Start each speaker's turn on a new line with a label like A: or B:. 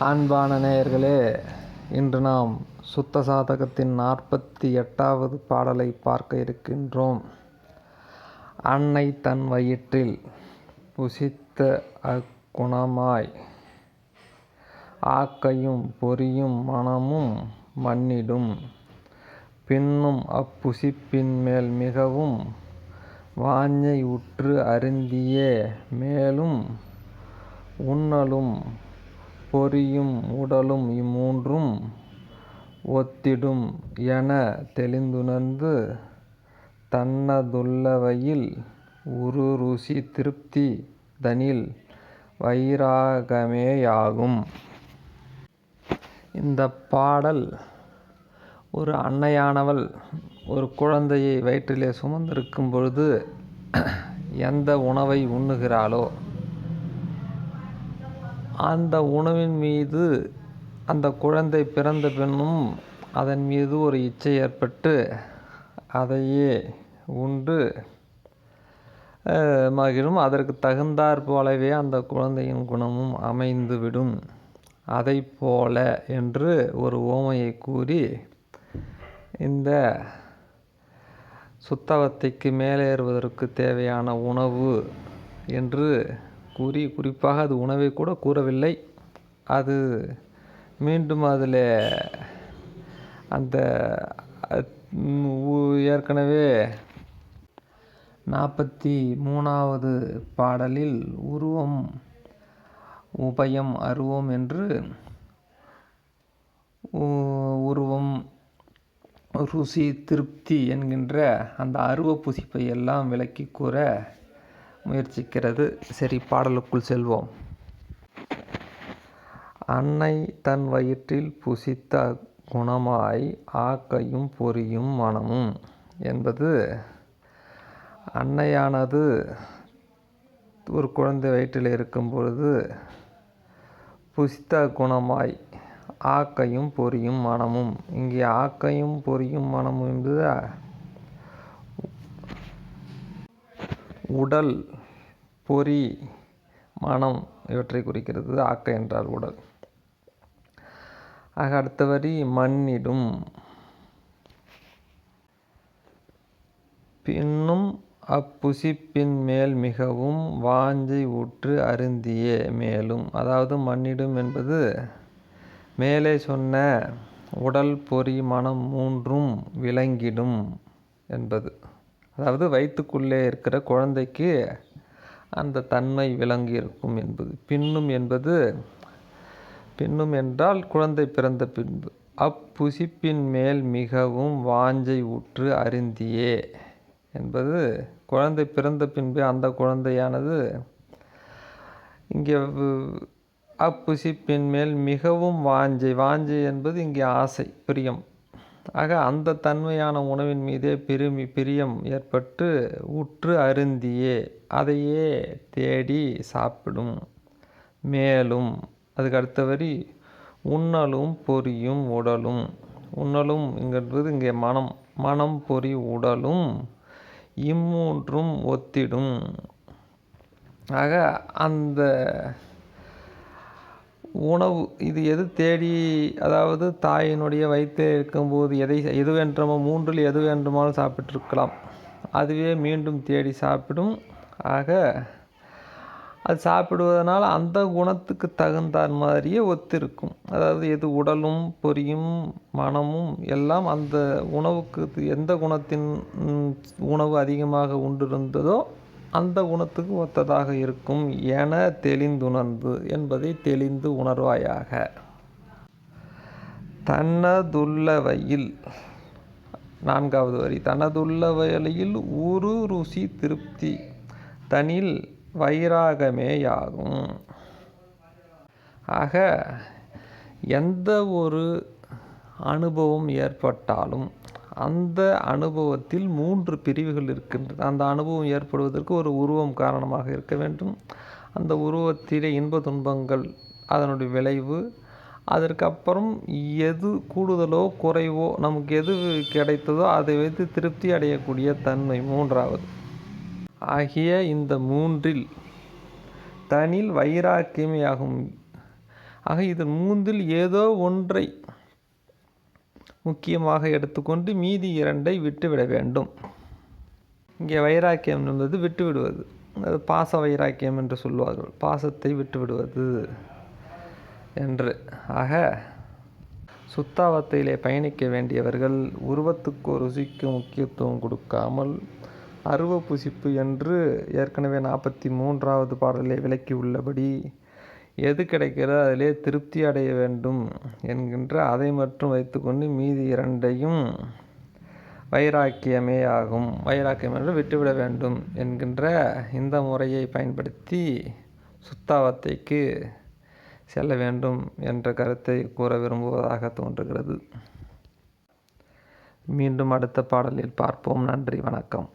A: அன்பான நேயர்களே இன்று நாம் சுத்த சாதகத்தின் நாற்பத்தி எட்டாவது பாடலை பார்க்க இருக்கின்றோம். அன்னை தன் வயிற்றில் புசித்த அக்குணமாய் ஆக்கையும் பொறியும் மனமும் மன்னிடும். பின்னும் அப்புசிப்பின் மேல் மிகவும் வாஞ்சை உற்று அருந்தியே மேலும் உண்ணலும் பொறியும் உடலும் இம்மூன்றும் ஒத்திடும் எனத் தெளிந்துணர்ந்து தன்னதுள்ளவையில் உறுருசி திருப்தி தனில் வைராகமேயாகும். இந்தப் பாடல் ஒரு அன்னையானவள் ஒரு குழந்தையை வயிற்றிலே சுமந்திருக்கும் பொழுது எந்த உணவை உண்ணுகிறாளோ அந்த உணவின் மீது அந்த குழந்தை பிறந்த பின்னும் அதன் மீது ஒரு இச்சை ஏற்பட்டு அதையே உண்டு. மகிழும். அதற்கு தகுந்தாற் போலவே அந்த குழந்தையின் குணமும் அமைந்துவிடும். அதைப் போல என்று ஒரு ஓமையை கூறி இந்த சுத்தவத்தைக்கு மேலேறுவதற்கு தேவையான உணவு என்று கூறி குறிப்பாக அது உணவை கூட கூறவில்லை. அது மீண்டும் அதில் அந்த ஏற்கனவே நாற்பத்தி மூணாவது பாடலில் உருவம் உபயம் அருவம் என்று உருவம் ருசி திருப்தி என்கின்ற அந்த அருவ புசிப்பை எல்லாம் விளக்கி கூற முயற்சிக்கிறது. சரி பாடலுக்குள் செல்வோம். அன்னை தன் வயிற்றில் புசித்த குணமாய் ஆக்கையும் பொறியும் மனமும் என்பது அன்னையானது. ஒரு குழந்தை வயிற்றில் இருக்கும் பொழுது புசித்த குணமாய் ஆக்கையும் பொறியும் மனமும். இங்கே ஆக்கையும் பொறியும் மனமும் என்பது உடல் பொறி மனம் இவற்றை குறிக்கிறது ஆக்க என்றால் உடல். ஆக அடுத்த வரி மண்ணிடும். பின்னும் அப்புசிப்பின் மேல் மிகவும் வாஞ்சை ஊற்று அருந்தியே மேலும். அதாவது மண்ணிடும் என்பது மேலே சொன்ன உடல் பொறி மனம் மூன்றும் விளங்கிடும் என்பது. அதாவது வயிற்றுக்குள்ளே இருக்கிற குழந்தைக்கு அந்த தன்மை விளங்கி இருக்கும் என்பது. பின்னும் என்பது பின்னும் என்றால் குழந்தை பிறந்த பின்பு. அப்புசிப்பின் மேல் மிகவும் வாஞ்சை உற்று அருந்தியே என்பது. குழந்தை பிறந்த பின்பு அந்த குழந்தையானது. இங்கே அப்புசிப்பின் மேல் மிகவும் வாஞ்சை வாஞ்சை என்பது இங்கே ஆசை பிரியம். ஆக அந்த தன்மையான உணவின் மீதே பெருமி பிரியம் ஏற்பட்டு உற்று அருந்தியே அதையே தேடி சாப்பிடும். மேலும் அதுக்கு அடுத்த வரி உண்ணலும் பொரியும் உடலும். உண்ணலும் என்பது இங்கே மனம் மனம் பொறி உடலும் இம்மூன்றும் ஒத்திடும். ஆக அந்த உணவு இது எது தேடி அதாவது தாயினுடைய வயிற்றில் இருக்கும்போது எதை எது வேண்டுமோ மூன்றில் எது வேண்டுமானாலும் சாப்பிட்டிருக்கலாம். அதுவே மீண்டும் தேடி சாப்பிடும். ஆக அது சாப்பிடுவதனால் அந்த குணத்துக்கு தகுந்தார் மாதிரியே ஒத்திருக்கும். அதாவது எது உடலும் பொரியும் மனமும் எல்லாம் அந்த உணவுக்கு எந்த குணத்தின் உணவு அதிகமாக உண்டிருந்ததோ அந்த குணத்துக்கு ஒத்ததாக இருக்கும் என தெளிந்துணர்ந்து என்பதை தெளிந்து உணர்வாயாக. தன்னதுள்ளவையில் நான்காவது வரி தனதுள்ளவையில் உரு ருசி திருப்தி தனில் வைராகமேயாகும் ஆக எந்த ஒரு அனுபவம் ஏற்பட்டாலும் அந்த அனுபவத்தில் மூன்று பிரிவுகள் இருக்கின்றது அந்த அனுபவம் ஏற்படுவதற்கு ஒரு உருவம் காரணமாக இருக்க வேண்டும். அந்த உருவத்திலே இன்ப துன்பங்கள் அதனுடைய விளைவு அதற்கப்புறம் எது கூடுதலோ குறைவோ நமக்கு எது கிடைத்ததோ அதை வைத்து திருப்தி அடையக்கூடிய தன்மை மூன்றாவது. ஆகிய இந்த மூன்றில் தனில் வைராக்கியமே ஆகும் ஆக இது மூன்றில் ஏதோ ஒன்றை முக்கியமாக எடுத்துக்கொண்டு மீதி இரண்டை விட்டுவிட வேண்டும். இங்கே வைராக்கியம் என்பது விட்டுவிடுவது. அது பாச வைராக்கியம் என்று சொல்வார்கள். பாசத்தை விட்டுவிடுவது என்று. ஆக சுத்தாவத்தையிலே பயணிக்க வேண்டியவர்கள் உருவத்துக்கோ ருசிக்கு முக்கியத்துவம் கொடுக்காமல் அருவ புசிப்பு என்று ஏற்கனவே நாற்பத்தி மூன்றாவது பாடலை விளக்கி உள்ளபடி எது கிடைக்கிறதோ அதிலே திருப்தி அடைய வேண்டும் என்கின்ற அதை மட்டும் வைத்துக்கொண்டு மீதி இரண்டையும் வைராக்கியமே ஆகும். வைராக்கியம் என்று விட்டுவிட வேண்டும் என்கின்ற இந்த முறையை பயன்படுத்தி சுத்தாவத்தைக்கு செல்ல வேண்டும் என்ற கருத்தை கூற விரும்புவதாக தோன்றுகிறது. மீண்டும் அடுத்த பாடலில் பார்ப்போம். நன்றி. வணக்கம்.